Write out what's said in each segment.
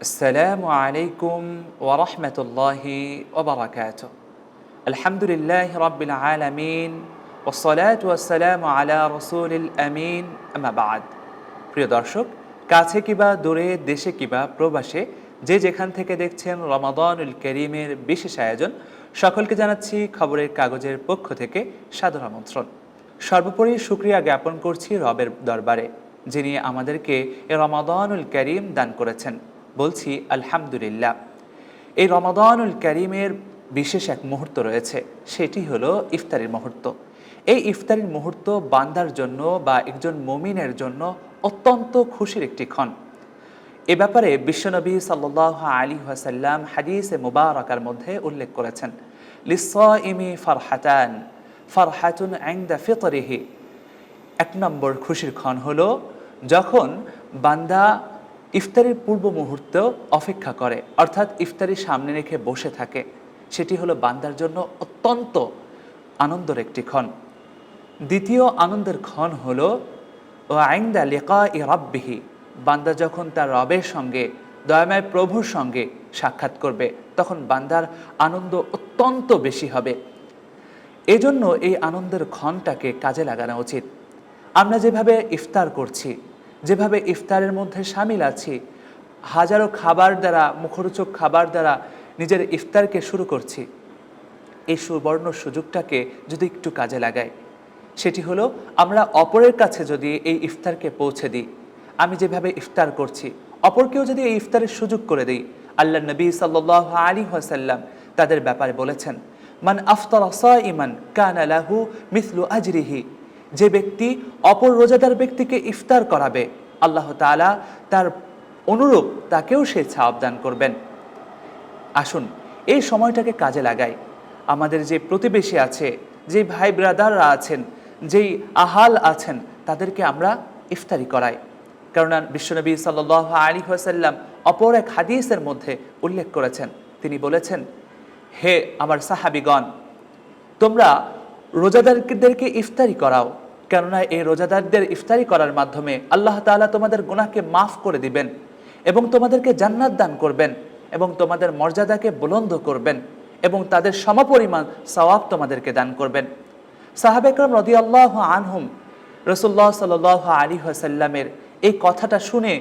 السلام عليكم ورحمة الله وبركاته الحمد لله رب العالمين والصلاة والسلام على رسول الأمين أما بعد প্রিয় দর্শক কাছে কিবা দূরে দেশে কিবা প্রবাসে যে যেখান থেকে দেখছেন রমাদানুল করিমের বিশেষ আয়োজন সকলকে জানাচ্ছি খবরের কাগজের পক্ষ থেকে সাদর আমন্ত্রণ সর্বোপরি সুক্রিয়া জ্ঞাপন করছি রবের দরবারে যিনি আমাদেরকে এ রমাদানুল করিম দান করেছেন বলছি, আলহামদুলিল্লাহ। এই রমাদানুল করিমের বিশেষ এক মুহূর্ত রয়েছে, সেটি হলো ইফতারির মুহূর্ত। এই ইফতারির মুহূর্ত বান্দার জন্য বা একজন মমিনের জন্য অত্যন্ত খুশির একটি ক্ষণ। এ ব্যাপারে বিশ্বনবী সাল্লাহ আলী ওয়াসাল্লাম হাদিসে মুবারকার মধ্যে উল্লেখ করেছেন লিসইমি ফারহাতান, ফারহাতুন আইন্দা ফিতরিহি। এক নম্বর খুশির ক্ষণ হলো, যখন বান্দা ইফতারির পূর্ব মুহূর্ত অপেক্ষা করে, অর্থাৎ ইফতারি সামনে রেখে বসে থাকে। সেটি হলো বান্দার জন্য অত্যন্ত আনন্দের একটি ক্ষণ। দ্বিতীয় আনন্দের ক্ষণ হলো আইন্দা লেকা ই রব্বিহি বান্দা যখন তার রবের সঙ্গে, দয়াময় প্রভুর সঙ্গে সাক্ষাৎ করবে, তখন বান্দার আনন্দ অত্যন্ত বেশি হবে। এজন্য এই আনন্দের ক্ষণটাকে কাজে লাগানো উচিত। আমরা যেভাবে ইফতার করছি যেভাবে ইফতারের মধ্যে সামিল আছি, হাজারো খাবার দ্বারা, মুখরোচক খাবার দ্বারা নিজের ইফতারকে শুরু করছি। এই সুবর্ণ সুযোগটাকে যদি একটু কাজে লাগাই, সেটি হলো আমরা অপরের কাছে যদি এই ইফতারকে পৌঁছে দিই, আমি যেভাবে ইফতার করছি, অপরকেও যদি এই ইফতারের সুযোগ করে দিই, আল্লাহ নবী সাল্লাহ আলী ওয়াসাল্লাম তাদের ব্যাপারে বলেছেন, মান আফতার ইমান কান আলাহু মিসলু আজরিহি। যে ব্যক্তি অপর রোজাদার ব্যক্তিকে ইফতার করাবে, আল্লাহ তাআলা তার অনুরূপ তাকেও সে ছাপ দান করবেন। আসুন, এই সময়টাকে কাজে লাগাই। আমাদের যে প্রতিবেশী আছে, যে ভাই ব্রাদাররা আছেন, যেই আহাল আছেন, তাদেরকে আমরা ইফতারি করাই। কেননা বিশ্বনবী সাল আলী হাসাল্লাম অপর এক হাদিসের মধ্যে উল্লেখ করেছেন। তিনি বলেছেন, হে আমার সাহাবিগণ, তোমরা রোজাদারদেরকে ইফতারি করাও। কেননা এই রোজাদারদের ইফতারি করার মাধ্যমে আল্লাহ তাআলা তোমাদের গুনাহকে মাফ করে দিবেন এবং তোমাদেরকে জান্নাত দান করবেন এবং তোমাদের মর্যাদাকে বুলন্দ করবেন এবং তাদের সমপরিমাণ সওয়াব তোমাদেরকে দান করবেন। সাহাবেকরম রদি আল্লাহ আনহুম রসুল্লাহ সাল আলী হাসাল্লামের এই কথাটা শুনে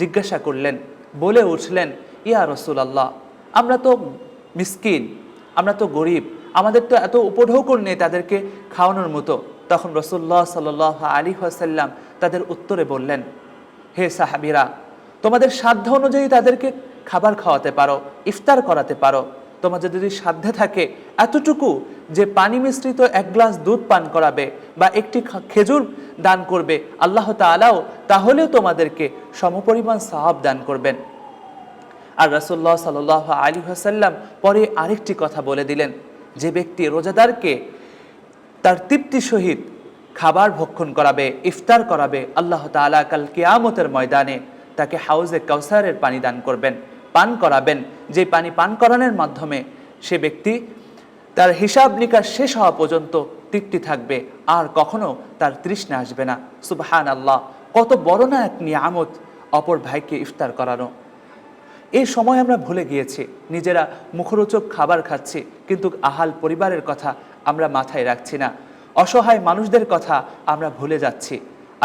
জিজ্ঞাসা করলেন, বলে উঠলেন, ইয়া রসুল আল্লাহ আমরা তো মিসকিন, আমরা তো গরিব আমাদের তো এত উপঢৌকন নেই তাদেরকে খাওয়ানোর মতো। তখন রসুল্লাহ সাল আলী হাসাল্লাম তাদের উত্তরে বললেন, হে সাহাবিরা, তোমাদের সাধ্য অনুযায়ী তাদেরকে খাবার খাওয়াতে পারো, ইফতার করাতে পারো। তোমাদের যদি সাধ্যে থাকে, এতটুকু যে পানি মিশ্রিত এক গ্লাস দুধ পান করাবে বা একটি খেজুর দান করবে, আল্লাহ তালাও তাহলেও তোমাদেরকে সমপরিমাণ সাহাব দান করবেন। আর রাসুল্লাহ সাল আলী হাসাল্লাম পরে আরেকটি কথা বলে দিলেন যে ব্যক্তি রোজাদারকে তার তৃপ্তি সহিত খাবার ভক্ষণ করাবে, ইফতার করাবে, আল্লাহ তালা কাল কেয়ামতের ময়দানে তাকে হাউজে কাউসারের পানি দান করবেন, পান করাবেন। যে পানি পান করানোর মাধ্যমে সে ব্যক্তি তার হিসাব নিকাশ শেষ হওয়া পর্যন্ত তৃপ্তি থাকবে, আর কখনো তার তৃষ্ণা আসবে না। সুবহান আল্লাহ কত বড় না এক নিয়ামত অপর ভাইকে ইফতার করানো। এই সময় আমরা ভুলে গিয়েছি, নিজেরা মুখরোচক খাবার খাচ্ছি, কিন্তু আহাল পরিবারের কথা আমরা মাথায় রাখছি না। অসহায় মানুষদের কথা আমরা ভুলে যাচ্ছি।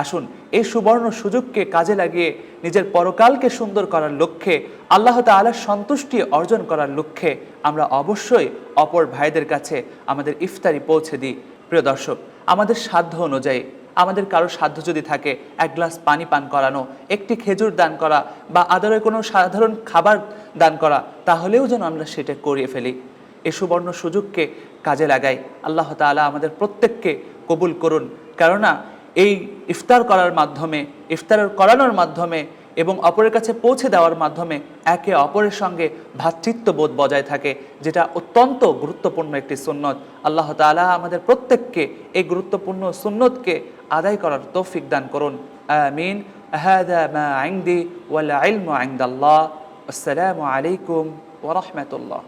আসুন, এই সুবর্ণ সুযোগকে কাজে লাগিয়ে নিজের পরকালকে সুন্দর করার লক্ষ্যে, আল্লাহ তালার সন্তুষ্টি অর্জন করার লক্ষ্যে আমরা অবশ্যই অপর ভাইদের কাছে আমাদের ইফতারি পৌঁছে দিই। প্রিয় দর্শক, আমাদের সাধ্য অনুযায়ী আমাদের কারোর সাধ্য যদি থাকে, এক গ্লাস পানি পান করানো, একটি খেজুর দান করা বা আদারের কোনো সাধারণ খাবার দান করা, তাহলেও যেন আমরা সেটা করিয়ে ফেলি। এ সুবর্ণ সুযোগকে কাজে লাগাই। আল্লাহ তালা আমাদের প্রত্যেককে কবুল করুন। কেননা, এই ইফতার করার মাধ্যমে, ইফতার করানোর মাধ্যমে এবং অপরের কাছে পৌঁছে দেওয়ার মাধ্যমে একে অপরের সঙ্গে ভ্রাতৃত্ববোধ বজায় থাকে যেটা অত্যন্ত গুরুত্বপূর্ণ একটি সুন্নত আল্লাহ তালা আমাদের প্রত্যেককে এই গুরুত্বপূর্ণ সুন্নতকে আদায় করার তৌফিক দান করুন আমিন هذا ما عندي والعلم عند الله السلام عليكم ورحمة الله